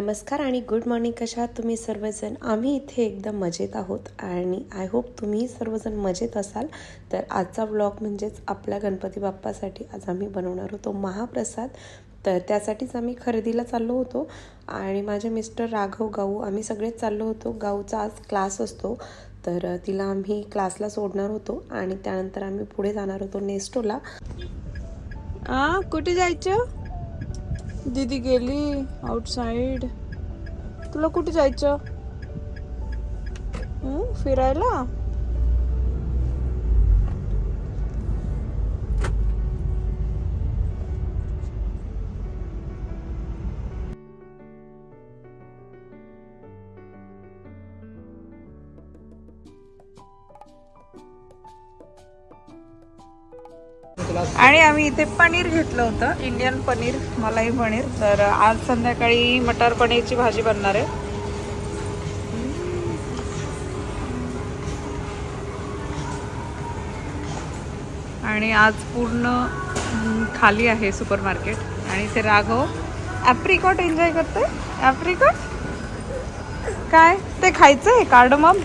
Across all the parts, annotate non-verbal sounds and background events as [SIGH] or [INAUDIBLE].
नमस्कार आणि good morning कशा तुम्ही सर्वजण? आम्ही इथे एकदम मजेत आहोत आणि आय होप तुम्ही सर्वजण मजेत असाल. तर आजचा ब्लॉग म्हणजेच आपल्या गणपती बाप्पासाठी आज आम्ही बनवणार होतो महाप्रसाद. तर त्यासाठीच आम्ही खरेदीला चाललो होतो आणि माझे मिस्टर राघव गाऊ आम्ही सगळेच चाललो होतो. गाऊचा आज क्लास असतो. तर तिला आम्ही क्लासला सोडणार होतो आणि त्यानंतर आम्ही पुढे जाणार होतो नेस्टोला. कुठे जायचं? दीदी गेली आउटसाइड तुला कुठे जायचं? फिरायला? आणि आम्ही इथे पनीर घेतलं होतं इंडियन पनीर मलाई पनीर. तर आज संध्याकाळी मटर पनीरची भाजी बनणार आहे. आणि आज पूर्ण खाली आहे सुपर मार्केट आणि इथे राघव ॲप्रिकॉट एन्जॉय करतोय. ॲप्रिकॉट? काय? ते खायचं आहे कार्डमम?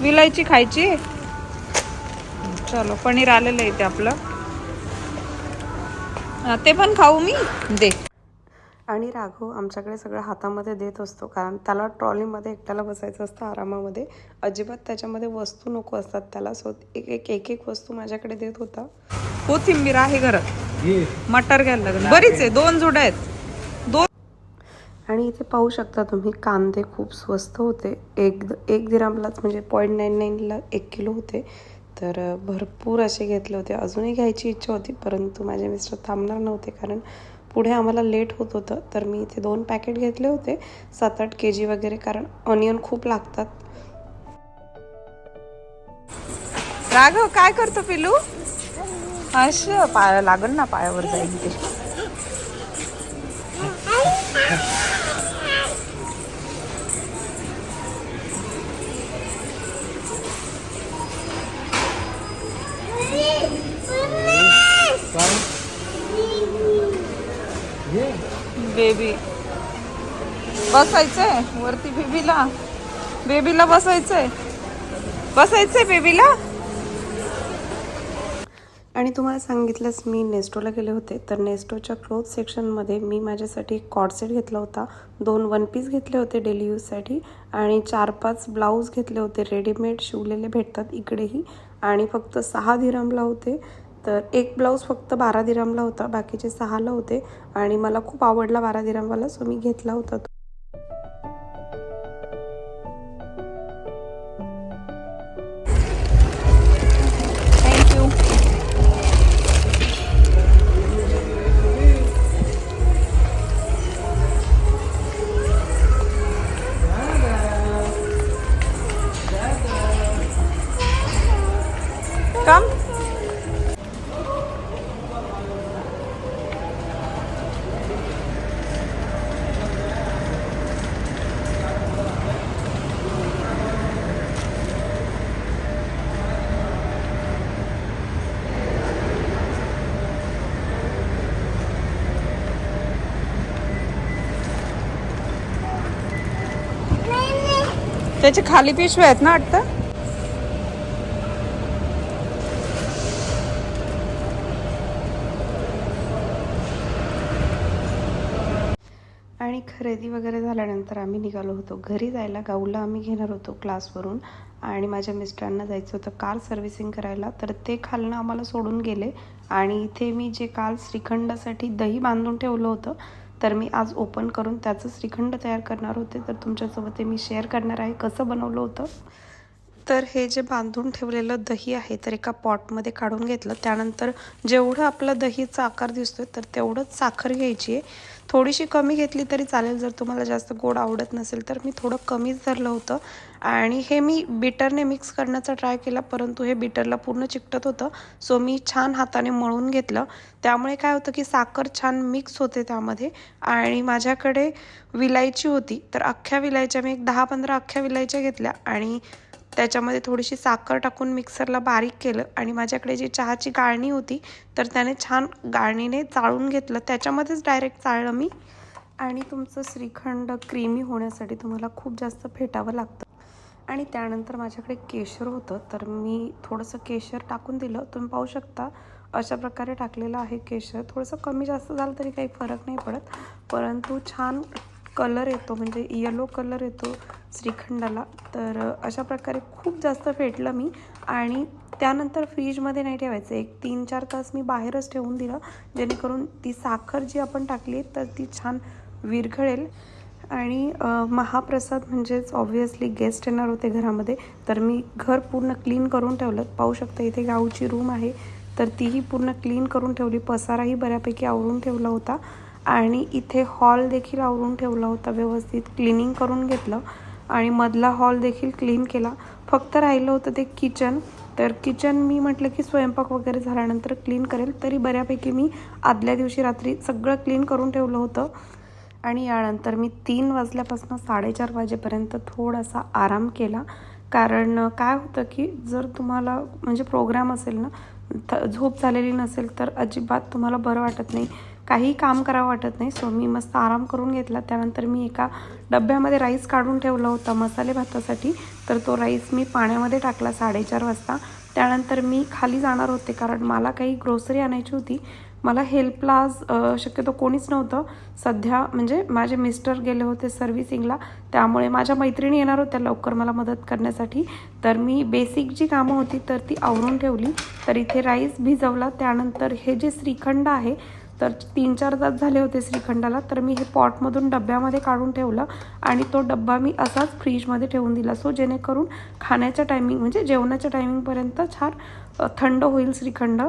विलायची खायची? आहे चलो पनीर आलेलं आहे इथे आपलं. ते पण खाऊ मी. दे. आणि राघव आमच्याकडे सगळं हातामध्ये देत असतो. कारण त्याला ट्रॉलीमध्ये एकट्याला बसायचं असतं आरामामध्ये. अजिबात त्याच्यामध्ये वस्तू नको असतात त्याला. सो एक एक एक एक वस्तू माझ्याकडे देत होता. कोथिंबीर आहे घरात. मटर घ्यायला लागेल बरीच आहे. दोन जुड्या आहेत. दोन आणि इथे पाहू शकता तुम्ही कांदे खूप स्वस्त होते. एक एक दिरामलाच म्हणजे पॉईंट नाईन नाईनला एक किलो होते. तर भरपूर असे घेतले होते. अजूनही घ्यायची इच्छा होती परंतु माझे मिस्टर थांबणार नव्हते कारण पुढे आम्हाला लेट होत होतं. तर मी इथे दोन पॅकेट घेतले होते सात आठ के जी वगैरे कारण ऑनियन खूप लागतात. राघव काय करतो पिलू असं पाया लागल ना पायावर जाईल ते. बेबी. बसायचंय वरती बेबीला. बेबीला बसायचंय. बसायचंय बेबीला. आणि तुम्हाला सांगितलंच मी नेस्टोला गेले होते. तर नेस्टोच्या क्लोथ सेक्शनमध्ये मी माझ्यासाठी एक कॉड सेट घेतला होता. दोन वन पीस घेतले होते डेली यूजसाठी. आणि चार पाच ब्लाऊज घेतले होते. रेडीमेड शिवलेले भेटतात इकडेही. आणि फक्त सहा दिरामला होते. तर एक ब्लाऊज फक्त बारा दिरामला होता बाकीचे सहाला होते. आणि मला खूप आवडला बारा दिरामवाला सो मी घेतला होता तो. त्याचे खाली पिशव्या आहेत ना वाटतं? आणि खरेदी वगैरे झाल्यानंतर आम्ही निघालो होतो. घरी जायला गाऊला आम्ही घेणार होतो क्लासवरून आणि माझ्या मिस्टरांना जायचं होतं कार सर्व्हिसिंग करायला. तर ते खालनं आम्हाला सोडून गेले आणि इथे मी जे काल श्रीखंडासाठी दही बांधून ठेवलं होतं तर मी आज ओपन करून त्याचं श्रीखंड तयार करणार होते. तर तुमच्यासोबत ते मी शेअर करणार आहे. कसं बनवलं होतं? तर हे जे बांधून ठेवलेलं दही आहे तर एका पॉटमध्ये काढून घेतलं. त्यानंतर जेवढं आपलं दहीचा आकार दिसतोय तर तेवढंच साखर घ्यायची आहे. थोडीशी कमी घेतली तरी चालेल जर तुम्हाला जास्त गोड आवडत नसेल तर. मी थोडं कमीच धरलं होतं आणि हे मी बिटरने मिक्स करण्याचा ट्राय केला परंतु हे बिटरला पूर्ण चिकटत होतं. सो मी छान हाताने मळून घेतलं. त्यामुळे काय होतं की साखर छान मिक्स होते त्यामध्ये. आणि माझ्याकडे विलायची होती तर अख्ख्या विलायच्या मी एक दहा पंधरा अख्ख्या विलायच्या घेतल्या आणि त्याच्यामध्ये थोडीशी साखर टाकून मिक्सरला बारीक केलं आणि माझ्याकडे जी चहाची गाळणी होती तर त्याने छान गाळणीने चाळून घेतलं. त्याच्यामध्येच डायरेक्ट चाळलं मी. आणि तुमचं श्रीखंड क्रीमी होण्यासाठी तुम्हाला खूप जास्त फेटावं लागतं. आणि त्यानंतर माझ्याकडे केशर होतं तर मी थोडंसं केशर टाकून दिलं. तुम्ही पाहू शकता अशा प्रकारे टाकलेलं आहे केशर. थोडंसं कमी जास्त झालं तरी काही फरक नाही पडत परंतु छान कलर येतो म्हणजे येलो कलर येतो श्रीखंडाला. तर अशा प्रकारे खूप जास्त फेटलं मी आणि त्यानंतर फ्रीजमध्ये नाही ठेवायचं. एक तीन चार तास मी बाहेरच ठेवून दिलं जेणेकरून ती साखर जी आपण टाकली तर ती छान विरघळेल. आणि महाप्रसाद म्हणजेच ऑब्व्हियसली गेस्ट येणार होते घरामध्ये तर मी घर पूर्ण क्लीन करून ठेवलं. पाहू शकता इथे गाऊची रूम आहे तर तीही पूर्ण क्लीन करून ठेवली. पसाराही बऱ्यापैकी आवरून ठेवला होता. आणि इथे हॉल देखील आवरून ठेवला होता व्यवस्थित क्लिनिंग करून घेतलं आणि मधला हॉल देखील क्लीन केला. फक्त राहिलं होतं ते किचन. तर किचन मी म्हटलं की स्वयंपाक वगैरे झाल्यानंतर क्लीन करेल. तरी बऱ्यापैकी मी आदल्या दिवशी रात्री सगळं क्लीन करून ठेवलं होतं. आणि यानंतर मी तीन वाजल्यापासून साडेचार वाजेपर्यंत थोडासा आराम केला. कारण काय होतं की जर तुम्हाला म्हणजे प्रोग्राम असेल ना झोप झालेली नसेल तर अजिबात तुम्हाला बरं वाटत नाही. काही काम करावं वाटत नाही. सो मी मस्त आराम करून घेतला. त्यानंतर मी एका डब्यामध्ये राईस काढून ठेवला होता मसाले भातासाठी. तर तो राईस मी पाण्यामध्ये टाकला साडेचार वाजता. त्यानंतर मी खाली जाणार होते कारण मला काही ग्रोसरी आणायची होती. मला हेल्पला शक्यतो कोणीच नव्हतं. सध्या म्हणजे माझे मिस्टर गेले होते सर्व्हिसिंगला त्यामुळे माझ्या मैत्रिणी येणार होत्या लवकर मला मदत करण्यासाठी. तर मी बेसिक जी कामं होती तर ती आवरून ठेवली. तर इथे राईस भिजवला त्यानंतर हे जे श्रीखंड आहे तर तीन चार तास झाले होते श्रीखंडाला तर मी हे पॉटमधून डब्यामध्ये काढून ठेवलं आणि तो डब्बा मी असाच फ्रीजमध्ये ठेवून दिला. सो जेणेकरून खाण्याच्या टायमिंग म्हणजे जेवणाच्या टायमिंगपर्यंत छान थंड होईल श्रीखंड.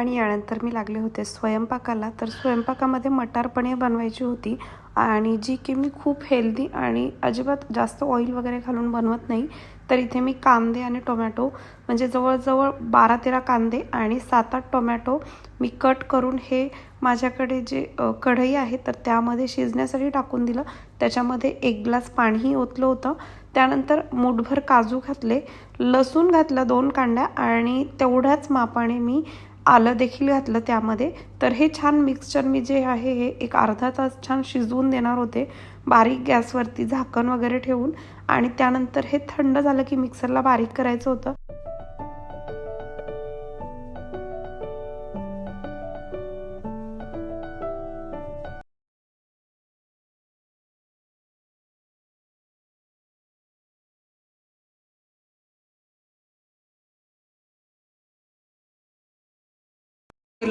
आणि यानंतर मी लागले होते स्वयंपाकाला. तर स्वयंपाकामध्ये मटार पनीर बनवायची होती आणि जी की मी खूप हेल्दी आणि अजिबात जास्त ऑइल वगैरे घालून बनवत नाही. तर इथे मी कांदे आणि टोमॅटो म्हणजे जवळजवळ बारा तेरा कांदे आणि सात आठ टोमॅटो मी कट करून हे माझ्याकडे जे कढई आहे तर त्यामध्ये शिजण्यासाठी टाकून दिलं. त्याच्यामध्ये एक ग्लास पाणीही ओतलं होतं. त्यानंतर मूठभर काजू घातले लसूण घातलं दोन कांड्या आणि तेवढ्याच मापाने मी आलं देखील घातलं त्यामध्ये. तर हे छान मिक्सचर मी जे आहे हे एक अर्धा तास छान शिजवून देणार होते. बारीक गॅसवरती झाकण वगैरे ठेवून. आणि त्यानंतर हे थंड झालं की मिक्सरला बारीक करायचं होतं.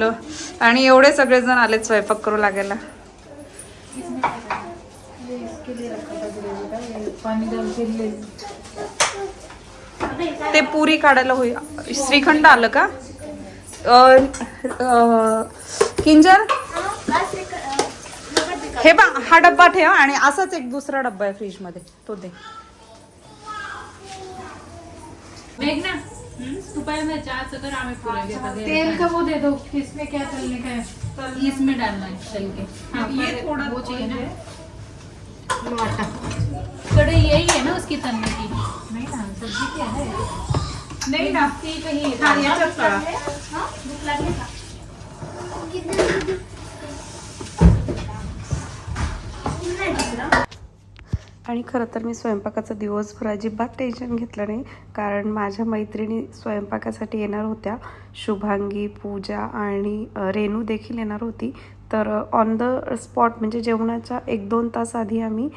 केलं आणि एवढे सगळेजण आलेत स्वयंपाक करू लागायला. ते पुरी काढायला होईल श्रीखंड आलं का? किंजर हे बा हा डब्बा ठेव आणि असाच एक दुसरा डब्बा आहे फ्रीजमध्ये तो दे. पहले मैं चार चक्कर आमे पूरा। देता तेल का वो दे दो इसमें क्या तलने का है? इसमें डालना है तल के हाँ ये थोड़ा वो चाहिए ना। आटा कड़े यही है ना उसकी तलने की? नहीं ना सब्ज़ी क्या है? नाही ना ती कहीं हा। याच्यात करा. हाँ भूख लगने का आणि खरं तर मी स्वयंपाकाचं दिवसभर अजिबात टेन्शन घेतलं नाही. कारण माझ्या मैत्रिणी स्वयंपाकासाठी येणार होत्या. शुभांगी पूजा आणि रेणू देखील येणार होती. तर ऑन द स्पॉट म्हणजे जेवणाच्या एक दोन तास आधी आम्ही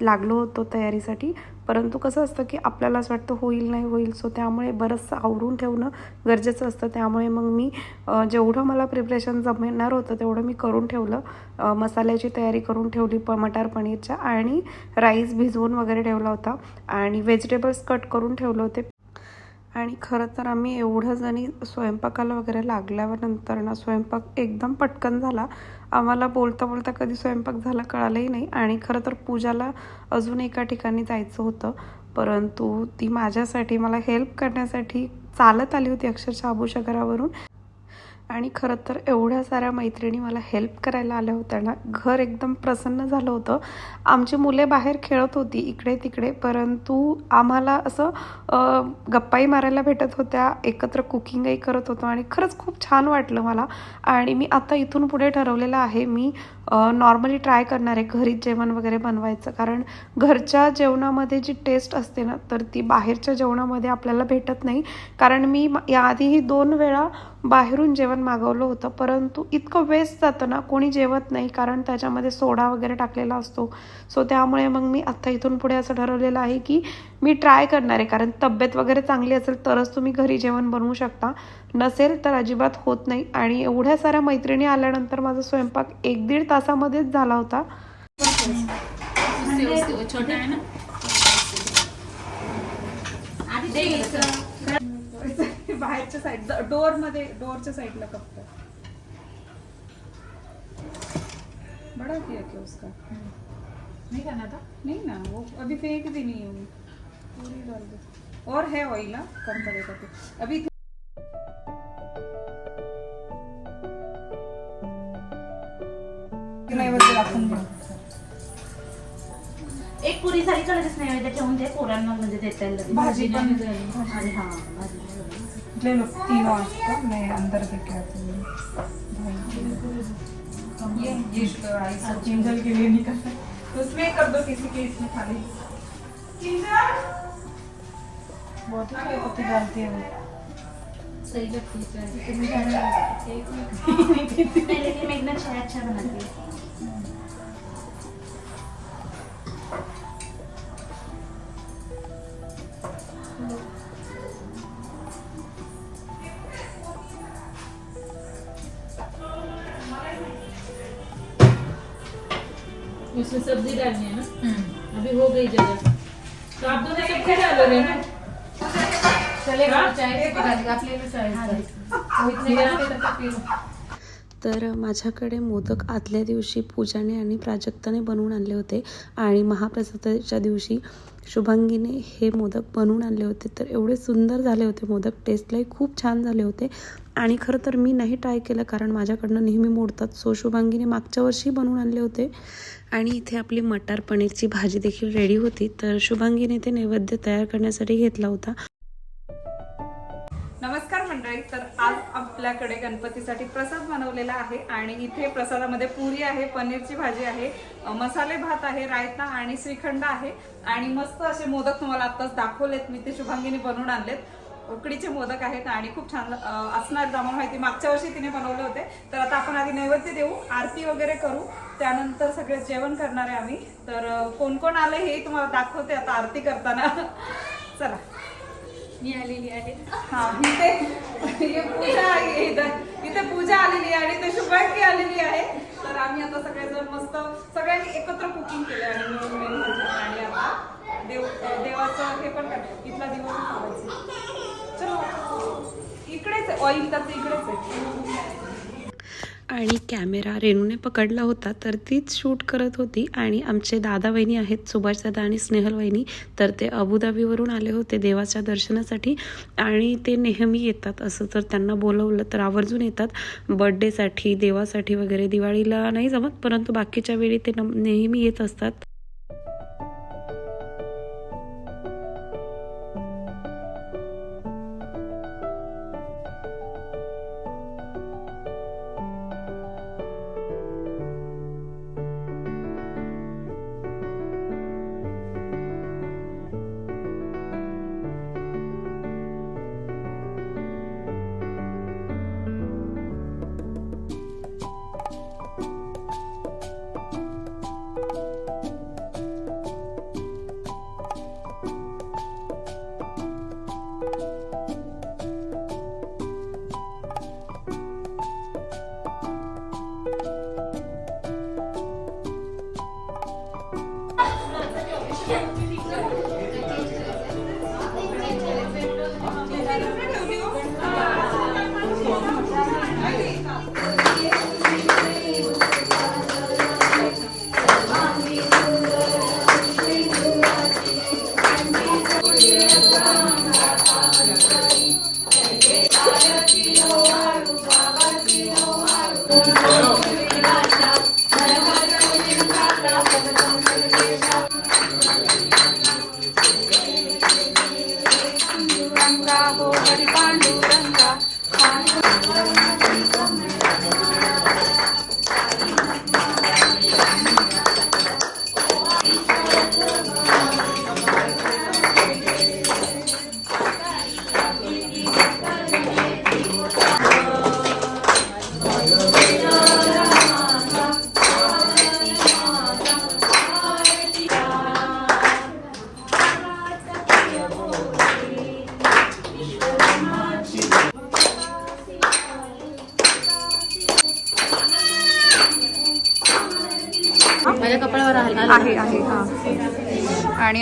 लागलो होतो तयारीसाठी. परंतु कसं असतं की आपल्याला असं वाटतं होईल नाही होईल सो त्यामुळे बरंचसं आवरून ठेवणं गरजेचं असतं. त्यामुळे मग मी जेवढं मला प्रिपरेशन जमणार होतं तेवढं मी करून ठेवलं. मसाल्याची तयारी करून ठेवली प मटार पनीरच्या आणि राईस भिजवून वगैरे ठेवला होता. आणि व्हेजिटेबल्स कट करून ठेवले होते. आणि खरं तर आम्ही एवढं जणी स्वयंपाकाला वगैरे लागल्यावर नंतर ना स्वयंपाक एकदम पटकन झाला. आम्हाला बोलता बोलता कधी स्वयंपाक झाला कळालंही नाही. आणि खरं तर पूजाला अजून एका ठिकाणी जायचं होतं. परंतु ती माझ्यासाठी मला हेल्प करण्यासाठी चालत आली होती अक्षरशः आभूशगरावरून आणि खरं तर एवढ्या साऱ्या मैत्रिणी मला हेल्प करायला आल्या होत्या ना घर एकदम प्रसन्न झालं होतं. आमची मुले बाहेर खेळत होती इकडे तिकडे परंतु आम्हाला असं गप्पाही मारायला भेटत होत्या एकत्र कुकिंगही करत होतो आणि खरंच खूप छान वाटलं मला. आणि मी आता इथून पुढे ठरवलेलं आहे मी नॉर्मली ट्राय करणार आहे घरीच जेवण वगैरे बनवायचं. कारण घरच्या जेवणामध्ये जी टेस्ट असते ना तर ती बाहेरच्या जेवणामध्ये आपल्याला भेटत नाही. कारण मी म- याआधीही दोन वेळा बाहेरून जेवण मागवलं होतं. परंतु इतकं वेस्ट जातं ना कोणी जेवत नाही कारण त्याच्यामध्ये सोडा वगैरे टाकलेला असतो. सो त्यामुळे मग मी आत्ता इथून पुढे असं ठरवलेलं आहे की मी ट्राय करणार आहे. कारण तब्येत वगैरे चांगली असेल तरच तुम्ही घरी जेवण बनवू शकता. नसेल तर अजिबात होत नाही. आणि एवढ्या साऱ्या मैत्रिणी आल्यानंतर माझा स्वयंपाक एक दीड तासामध्येच झाला होता. छोटा है ना? बाहेरच्या साईड डोअरमध्ये डोअरच्या साईडला कप बड़ा किया क्या उसका? नहीं करना था नहीं ना वो अभी फेंक देनी है पूरी डाल दो. और है ऑयल ना कम पड़ेगा तो. अभी एक पुरी सारी चालतच नाही त्याच्या म्हणजे पोरांना म्हणजे देता येईल लगेच. भाजी पण अरे हा भाजी पण झाली. ले लो तीन वाजता मैं अंदर देके आती हूँ ये ये राइस किंजल के लिए निकल उसमें कर दो किसी के इसमें खाली किंजल बहुत ही पत्ती डालती है वो सही लगती है नाही लेकिन मेघना चाय अच्छा बनाती है उसमें सब्जी डालनी है ना? अभी हो गई जगह। तो आप दोनों सब क्या डालोगे ना चलेगा। चाय किती तर माझ्याकडे मोदक आदल्या दिवशी पूजाने आणि प्राजक्ताने बनवून आणले होते आणि महाप्रसादाच्या दिवशी शुभांगीने हे मोदक बनवून आणले होते. तर एवढे सुंदर झाले होते मोदक. टेस्टलाही खूप छान झाले होते. आणि खरं तर मी नाही ट्राय केलं कारण माझ्याकडनं नेहमी मोडतात. सो शुभांगीने मागच्या वर्षी बनवून आणले होते. आणि इथे आपली मटार पनीरची भाजी देखील रेडी होती. तर शुभांगीने ते नैवेद्य तयार करण्यासाठी घेतला होता. आपल्याकडे गणपतीसाठी प्रसाद बनवलेला आहे आणि इथे प्रसादामध्ये पुरी आहे पनीरची भाजी आहे मसाले भात आहे रायता आणि श्रीखंड आहे. आणि मस्त असे मोदक तुम्हाला आत्ताच दाखवलेत. मी ते शुभांगीने बनवून आणलेत. उकडीचे मोदक आहेत आणि खूप छान असणार जमा माहिती मागच्या वर्षी तिने बनवले होते. तर आता आपण आधी नैवेद्य देऊ आरती वगैरे करू. त्यानंतर सगळे जेवण करणार आहे आम्ही. तर कोण कोण आलं हे तुम्हाला दाखवते आता आरती करताना. [LAUGHS] चला. मी आलेली आहे. हा इथे. इथे पूजा आहे इथं. इथे पूजा आलेली आहे आणि ते शुभांगी आलेली आहे. तर आम्ही आता सगळेजण मस्त सगळ्यांनी एकत्र कुकिंग केलं आणि मिळून मिळून भाजी. आणि आता देव देवाचं हे पण कर इथला दिवस लावायचं चलो इकडेच आहे. ऑइल तर इकडेच आहे. आणि कॅमेरा रेणूने पकडला होता तर तीच शूट करत होती. आणि आमचे दादा वहिनी आहेत सुभाष दादा आणि स्नेहल वहिनी तर ते अबुधाबीवरून आले होते देवाच्या दर्शनासाठी. आणि ते नेहमी येतात असं जर त्यांना बोलवलं तर आवर्जून येतात. बड्डेसाठी देवासाठी वगैरे दिवाळीला नाही जमत परंतु बाकीच्या वेळी ते नेहमी येत असतात.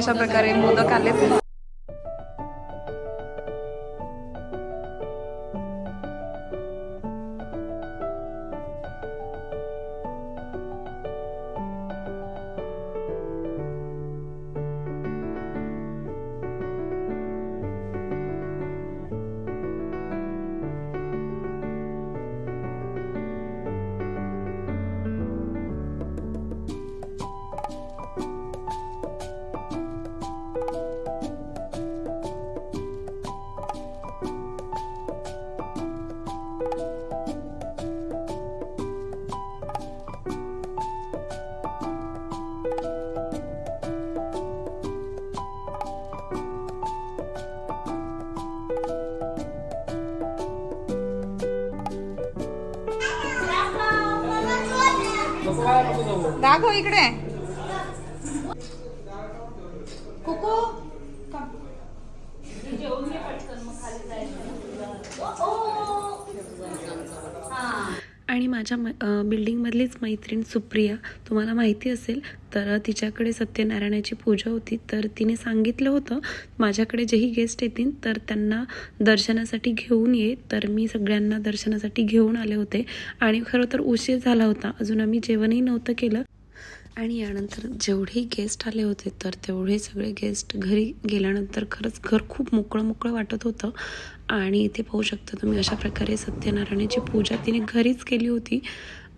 अशा प्रकारे मोदक आलेत दाखव इकडे. कुकू आणि माझ्या म मैत्रीण सुप्रिया तुम्हाला माहिती असेल तर तिच्याकडे सत्यनारायणाची पूजा होती. तर तिने सांगितलं होतं माझ्याकडे जेही गेस्ट येतील तर त्यांना दर्शनासाठी घेऊन ये. तर मी सगळ्यांना दर्शनासाठी घेऊन आले होते. आणि खरं तर उशीर झाला होता. अजून आम्ही जेवणही नव्हतं केलं. आणि यानंतर जेवढेही गेस्ट आले होते तर तेवढे सगळे गेस्ट घरी गेल्यानंतर खरंच घर खूप मोकळं मोकळं वाटत होतं. आणि इथे पाहू शकता तुम्ही अशा प्रकारे सत्यनारायणाची पूजा तिने घरीच केली होती.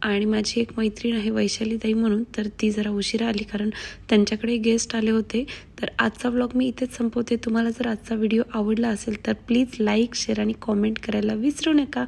आणि माझी एक मैत्रीण आहे वैशालीताई म्हणून तर ती जरा उशिरा आली कारण त्यांच्याकडे गेस्ट आले होते. तर आजचा व्लॉग मी इथेच संपवते. तुम्हाला जर आजचा व्हिडिओ आवडला असेल तर प्लीज लाईक शेअर आणि कॉमेंट करायला विसरू नका.